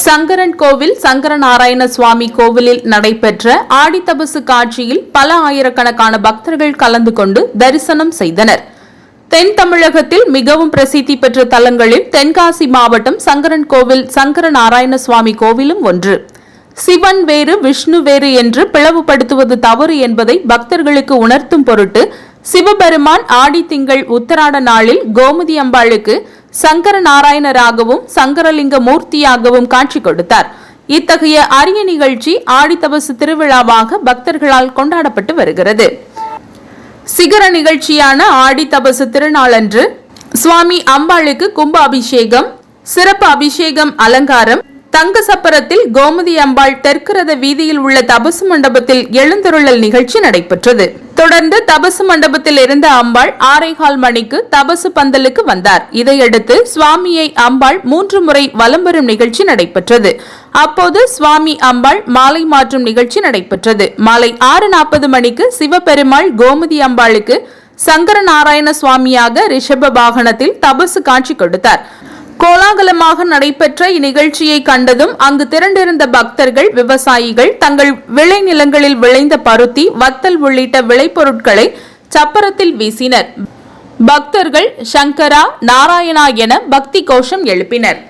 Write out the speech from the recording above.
சங்கரன் கோவில் சங்கரநாராயண சுவாமி கோவிலில் நடைபெற்ற ஆடித்தபசு காட்சியில் பல ஆயிரக்கணக்கான பக்தர்கள் கலந்து கொண்டு தரிசனம் செய்தனர். தென் தமிழகத்தில் மிகவும் பிரசித்தி பெற்ற தலங்களில் தென்காசி மாவட்டம் சங்கரன் கோவில் சங்கரநாராயண சுவாமி கோவிலும் ஒன்று. சிவன் வேறு விஷ்ணு வேறு என்று பிளவுபடுத்துவது தவறு என்பதை பக்தர்களுக்கு உணர்த்தும் பொருட்டு சிவபெருமான் ஆடி திங்கள் உத்தராட நாளில் கோமதி அம்பாளுக்கு சங்கர நாராயணராகவும் சங்கரலிங்க மூர்த்தியாகவும் காட்சி கொடுத்தார். இத்தகைய அரிய நிகழ்ச்சி ஆடித்தபசு திருவிழாவாக பக்தர்களால் கொண்டாடப்பட்டு வருகிறது. சிகர நிகழ்ச்சியான ஆடி தபசு திருநாளன்று சுவாமி அம்பாளுக்கு கும்ப அபிஷேகம் சிறப்பு அபிஷேகம் அலங்காரம் தங்க சப்பரத்தில் கோமதி அம்பாள் தெற்கிரத வீதியில் உள்ள தபசு மண்டபத்தில் எழுந்தருளல் நிகழ்ச்சி நடைபெற்றது. தொடர்ந்து தபசு மண்டபத்தில் இருந்த அம்பாள் ஆரைகால் மணிக்கு தபசு பந்தலுக்கு வந்தார். இதையடுத்து சுவாமியை அம்பாள் மூன்று முறை வலம் வரும் நிகழ்ச்சி நடைபெற்றது. அப்போது சுவாமி அம்பாள் மாலை மாற்றும் நிகழ்ச்சி நடைபெற்றது. மாலை ஆறு நாற்பது மணிக்கு சிவபெருமாள் கோமதி அம்பாளுக்கு சங்கர நாராயண சுவாமியாக ரிஷப வாகனத்தில் தபசு காட்சி கொடுத்தார். கோலாகலமாக நடைபெற்ற இந்நிகழ்ச்சியை கண்டதும் அங்கு திரண்டிருந்த பக்தர்கள் விவசாயிகள் தங்கள் விளைநிலங்களில் விளைந்த பருத்தி வத்தல் உள்ளிட்ட விளைபொருட்களை சப்பரத்தில் வீசினர். பக்தர்கள் சங்கரா நாராயணா என பக்தி கோஷம் எழுப்பினர்.